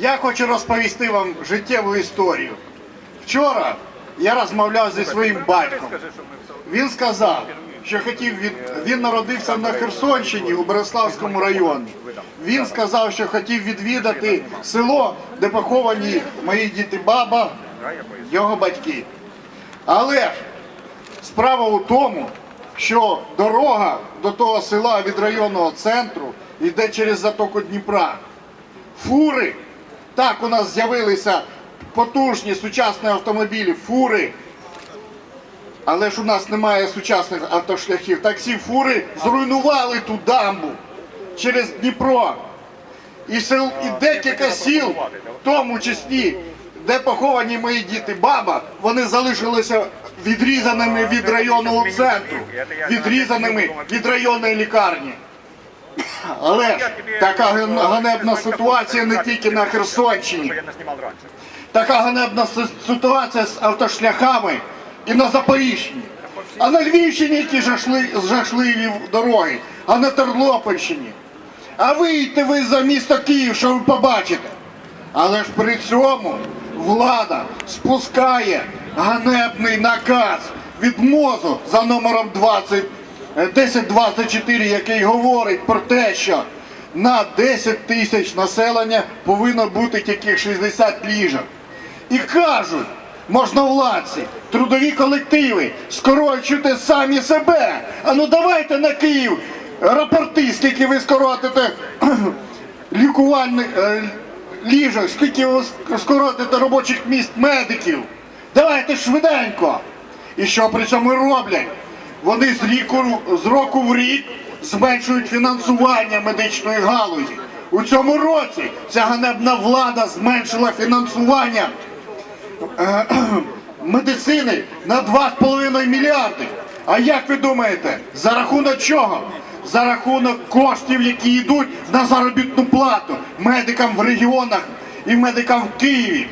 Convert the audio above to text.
Я хочу розповісти вам життєву історію. Вчора я розмовляв зі своїм батьком. Він сказав, що хотів від... він народився на Херсонщині у Береславському районі. Він сказав, що хотів відвідати село, де поховані мої діти баба, його батьки. Але справа у тому, що дорога до того села від районного центру йде через затоку Дніпра. Фури, так у нас з'явилися потужні сучасні автомобілі, фури. Але ж у нас немає сучасних автошляхів. Так ці фури зруйнували ту дамбу через Дніпро. І, сел, і декілька сіл, в тому числі, де поховані мої діти баба, вони залишилися відрізаними від районного центру, відрізаними від районної лікарні. Але така ганебна ситуація не тільки на Херсонщині. Така ганебна ситуація з автошляхами і на Запоріжжі. А на Львівщині які жахливі дороги, а на Тернопільщині. А вийдете ви за місто Київ, що ви побачите. Але ж при цьому влада спускає ганебний наказ від МОЗу за номером 20, е, 1024, який говорить про те, що на 10 тисяч населення повинно бути тільки 60 ліжок. І кажуть, можновладці, трудові колективи, скорочуйте самі себе. А ну давайте на Київ рапорти, скільки ви скоротите лікувальних е, ліжок, скільки ви скоротите робочих місць медиків. Давайте швиденько. І що при цьому роблять? Вони з, ріку, з року в рік зменшують фінансування медичної галузі. У цьому році ця ганебна влада зменшила фінансування е, медицини на 2,5 мільярди. А як ви думаєте, за рахунок чого? За рахунок коштів, які йдуть на заробітну плату медикам в регіонах і медикам в Києві.